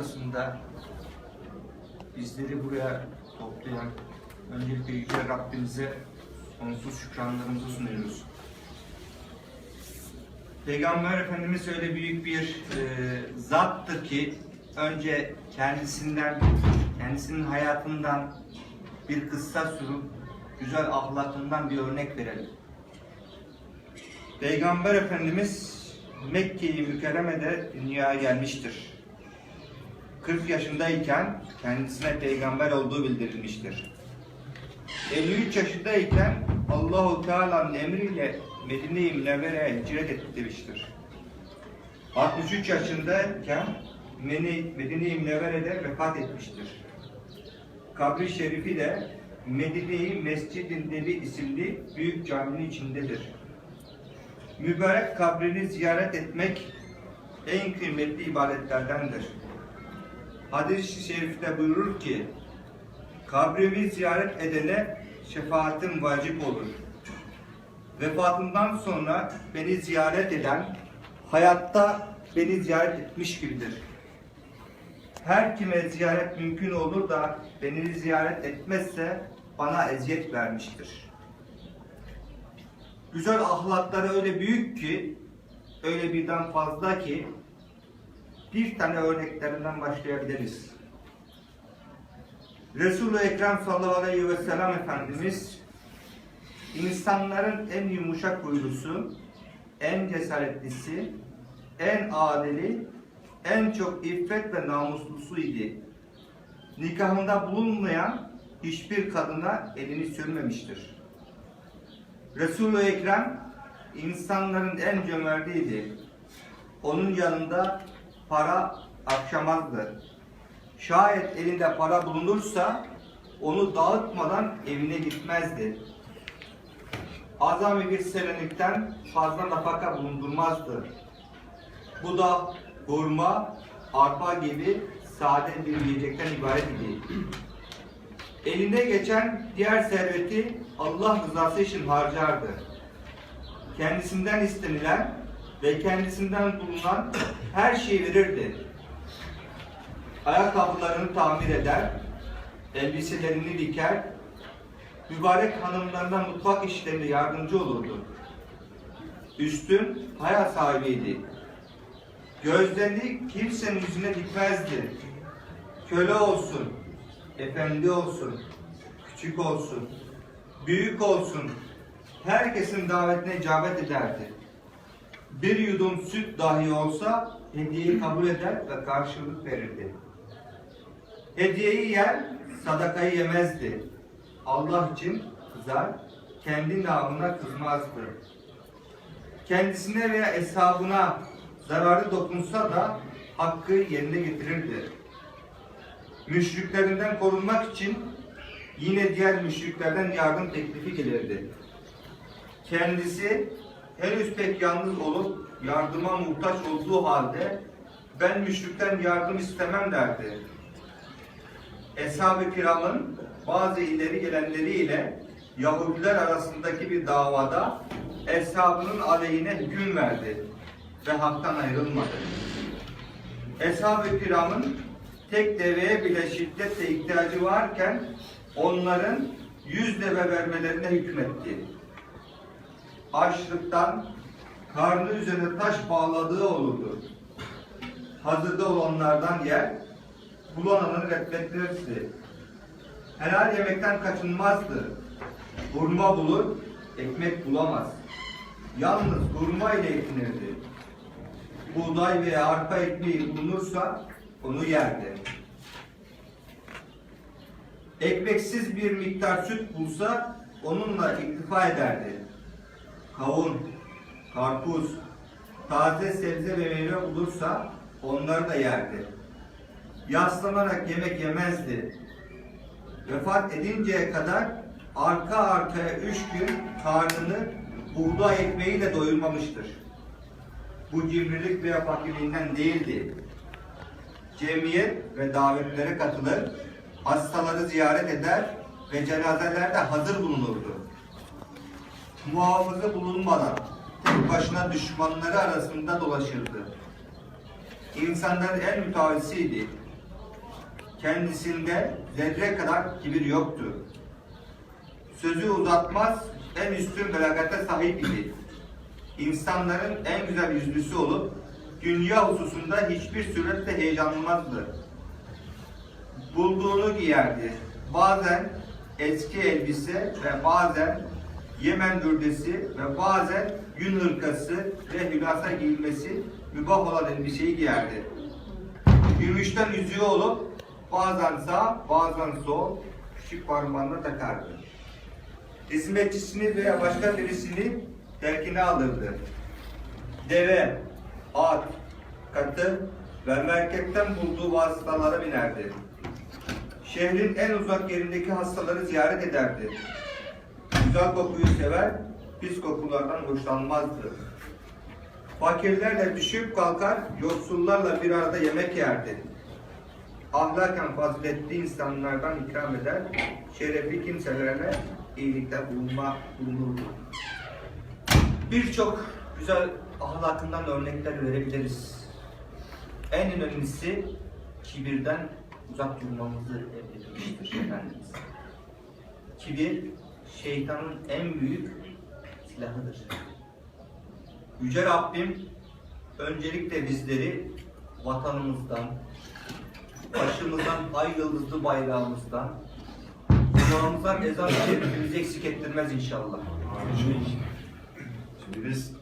haftasında bizleri buraya toplayan öncelikle Yüce Rabbimize sonsuz şükranlarımızı sunuyoruz. Peygamber Efendimiz öyle büyük bir e, zattır ki önce kendisinden, kendisinin hayatından bir kıssa sürüp güzel ahlakından bir örnek verelim. Peygamber Efendimiz Mekke-i Mükerreme'de dünyaya gelmiştir. 40 yaşındayken kendisine peygamber olduğu bildirilmiştir. 53 yaşındayken Allahu Teala'nın emriyle Medine-i Münevvere'ye hicret ettirmiştir. 63 yaşındayken Medine-i Münevvere'de vefat etmiştir. Kabri şerifi de Medine-i Mescid-i Nebi isimli büyük caminin içindedir. Mübarek kabrini ziyaret etmek en kıymetli ibadetlerdendir. Hadis-i şerifte buyurur ki, kabrimi ziyaret edene şefaatim vacip olur. Vefatından sonra beni ziyaret eden, hayatta beni ziyaret etmiş gibidir. Her kime ziyaret mümkün olur da beni ziyaret etmezse bana eziyet vermiştir. Güzel ahlakları öyle büyük ki, öyle birden fazla ki, bir tane örneklerinden başlayabiliriz. Resul-i Ekrem sallallahu aleyhi ve sellem Efendimiz insanların en yumuşak huylusu, en cesaretlisi, en adili, en çok iffet ve namuslusu idi. Nikahında bulunmayan hiçbir kadına elini sürmemiştir. Resul-i Ekrem insanların en cömertiydi. Onun yanında para akşamazdı. Şayet elinde para bulunursa onu dağıtmadan evine gitmezdi. Azami bir senelikten fazla nafaka bulundurmazdı. Bu da hurma, arpa gibi sade bir yiyecekten ibaret idi. Eline geçen diğer serveti Allah rızası için harcardı. Kendisinden istenilen ve kendisinden bulunan her şeyi verirdi. Ayakkabılarını tamir eder, elbiselerini diker, mübarek hanımlarına mutfak işlerinde yardımcı olurdu. Üstün hayat sahibiydi. Gözlerini kimsenin yüzüne dikmezdi. Köle olsun, efendi olsun, küçük olsun, büyük olsun, herkesin davetine icabet ederdi. Bir yudum süt dahi olsa hediyeyi kabul eder ve karşılık verirdi. Hediyeyi yer, sadakayı yemezdi. Allah için kızar, kendi namına kızmazdı. Kendisine veya hesabına zararı dokunsa da hakkı yerine getirirdi. Müşriklerinden korunmak için yine diğer müşriklerden yardım teklifi gelirdi. Kendisi henüz pek yalnız olup yardıma muhtaç olduğu halde ben müşrikten yardım istemem derdi. Eshab-ı kiramın bazı ileri gelenleriyle Yahudiler arasındaki bir davada eshabının aleyhine hüküm verdi ve haktan ayrılmadı. Eshab-ı kiramın tek deveye bile şiddetle ihtiyacı varken onların yüz deve vermelerine hükmetti. Açlıktan karnı üzerine taş bağladığı olurdu. Hazırda olanlardan yer, bulananı reddettirirdi. Helal yemekten kaçınmazdı. Hurma bulur, ekmek bulamaz. Yalnız hurma ile yetinirdi. Buğday veya arpa ekmeği bulunursa onu yerdi. Ekmeksiz bir miktar süt bulsa onunla iktifa ederdi. Kavun, karpuz, taze sebze ve meyve bulursa onları da yerdi. Yaslanarak yemek yemezdi. Vefat edinceye kadar arka arkaya üç gün karnını buğday ekmeğiyle doyurmamıştır. Bu cimrilik veya fakirliğinden değildi. Cemiyet ve davetlere katılır, hastaları ziyaret eder ve cenazelerde hazır bulunurdu. Muhafızı bulunmadan tek başına düşmanları arasında dolaşırdı. İnsanların en mütevazi'ydi. Kendisinde zerre kadar kibir yoktu. Sözü uzatmaz, en üstün belagate sahip idi. İnsanların en güzel yüzlüsü olup, dünya hususunda hiçbir suretle heyecanlanmazdı. Bulduğunu giyerdi. Bazen eski elbise ve bazen Yemen gürdesi ve bazen yün hırkası ve hülasa giyilmesi mübah olan elbiseyi giyerdi. Gümüşten yüzüğü olup bazen sağ bazen sol küçük parmağına takardı. Hizmetçisini veya başka birisini terkine alırdı. Deve, at, katı ve merketten bulduğu vasıtalara binerdi. Şehrin en uzak yerindeki hastaları ziyaret ederdi. Güzel kokuyu sever, pis kokulardan hoşlanmazdı. Fakirlerle düşüp kalkar, yoksullarla bir arada yemek yerdi. Ahlaken faziletli insanlardan ikram eder, şerefli kimselerle iyilikte bulunma, bulunurdu. Birçok güzel ahlakından örnekler verebiliriz. En önemlisi kibirden uzak durmamızı emretmiştir Efendimiz. Kibir şeytanın en büyük silahıdır. Yüce Rabbim öncelikle bizleri vatanımızdan, başımızdan ay yıldızlı bayrağımızdan, kulağımızdan ezan şerifimizi eksik ettirmez inşallah. Şimdi biz